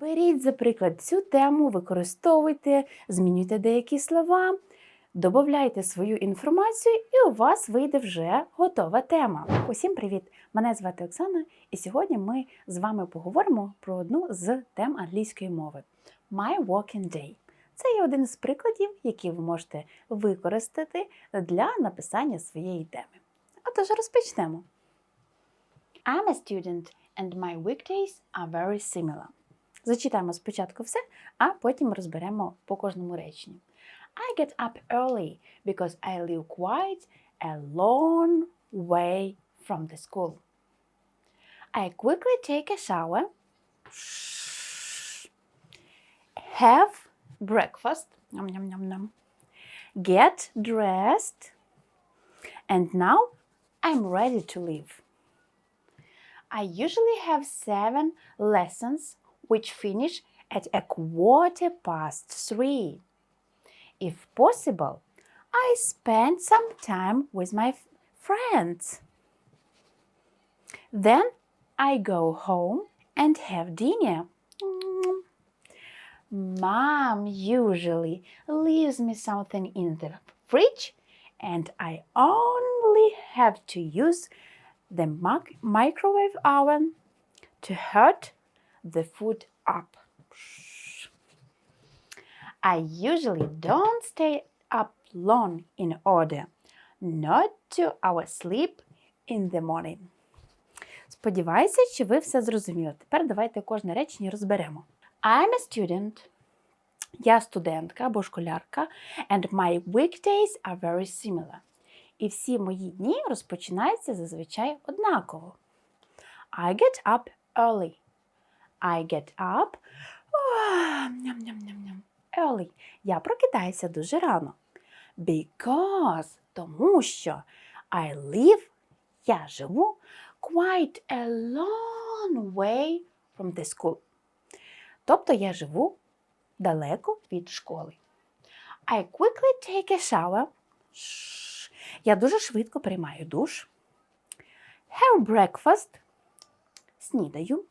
Беріть, за приклад, цю тему, використовуйте, змінюйте деякі слова, додавайте свою інформацію, і у вас вийде вже готова тема. Усім привіт! Мене звати Оксана, і сьогодні ми з вами поговоримо про одну з тем англійської мови My Walking Day. Це є один з прикладів, які ви можете використати для написання своєї теми. Отож, розпочнемо. I'm a student and my weekdays are very similar. Зачитаємо спочатку все, а потім розберемо по кожному реченню. I get up early because I live quite a long way from the school. I quickly take a shower, have breakfast, nom, nom, nom, nom, get dressed, and now I'm ready to leave. I usually have seven lessons which finish at a quarter past three. If possible, I spend some time with my friends. Then I go home and have dinner. Mom usually leaves me something in the fridge, and I only have to use the microwave oven to heat the food up. I usually don't stay up long in order not to oversleep in the morning. Сподіваюся, що ви все зрозуміли. Тепер давайте кожне речення розберемо. I'm a student. Я студентка або школярка, and my weekdays are very similar. І всі мої дні розпочинаються зазвичай однаково. I get up early. I get up early. Я прокидаюся дуже рано. Because тому що I live, я живу quite a long way from the school. Тобто я живу далеко від школи. I quickly take a shower. Я дуже швидко приймаю душ. Have breakfast. Снідаю.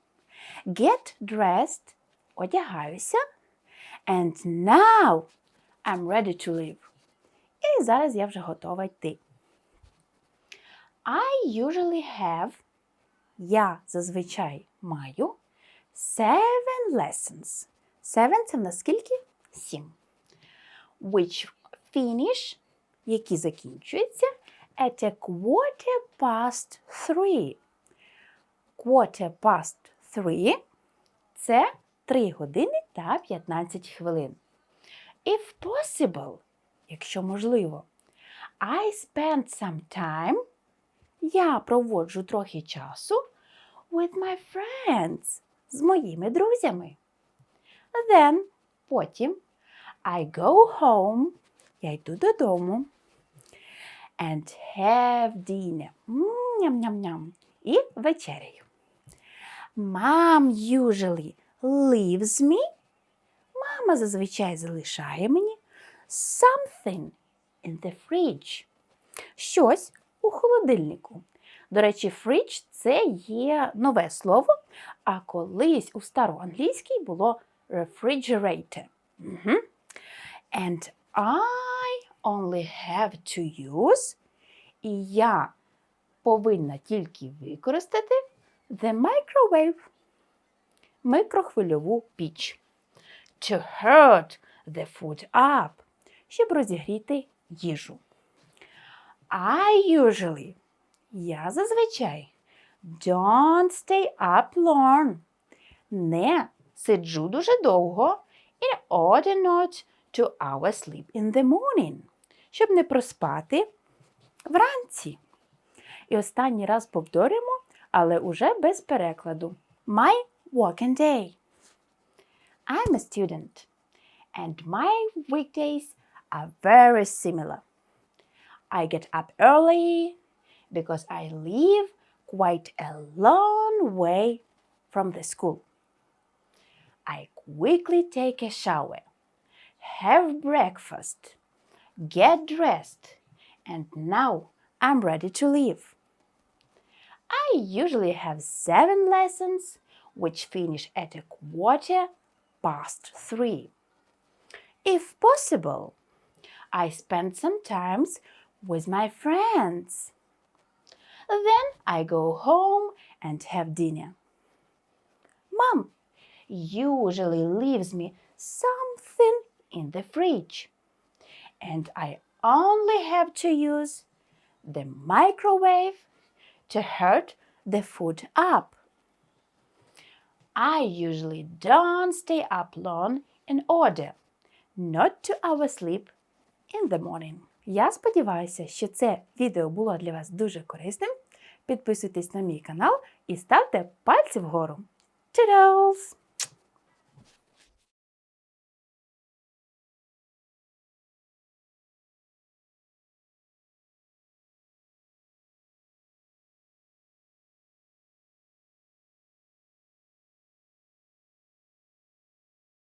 Get dressed. Одягаюся. And now I'm ready to leave. І зараз я вже готова йти. I usually have. Я зазвичай маю seven lessons. Seven це в нас? Сім. Which finish, які закінчуються at a quarter past three. Quarter past three – це 3 години та 15 хвилин. If possible, якщо можливо, I spend some time, я проводжу трохи часу with my friends, з моїми друзями. Then, потім, I go home, я йду додому, and have dinner. Ням-ням-ням. І вечеряю. Mom usually leaves me. Мама зазвичай залишає мені something in the fridge. Щось у холодильнику. До речі, fridge – це є нове слово, а колись у староанглійській було refrigerator. Мгм. And I only have to use, і я повинна тільки використати the microwave микрохвильову піч. To heat the food up, щоб розігріти їжу. I usually, я зазвичай, don't stay up long, не сиджу дуже довго in order not to oversleep in the morning, щоб не проспати вранці. І останній раз повторюємо, але уже без перекладу. My working day. I'm a student, and my weekdays are very similar. I get up early because I live quite a long way from the school. I quickly take a shower, have breakfast, get dressed, and now I'm ready to leave. I usually have seven lessons which finish at a quarter past three. If possible, I spend some times with my friends. Then I go home and have dinner. Mom usually leaves me something in the fridge, and I only have to use the microwave to hurt the food up. I usually don't stay up long in order not to oversleep in the morning. Я сподіваюся, що це відео було для вас дуже корисним. Підписуйтесь на мій канал і ставте пальці вгору. Toodles!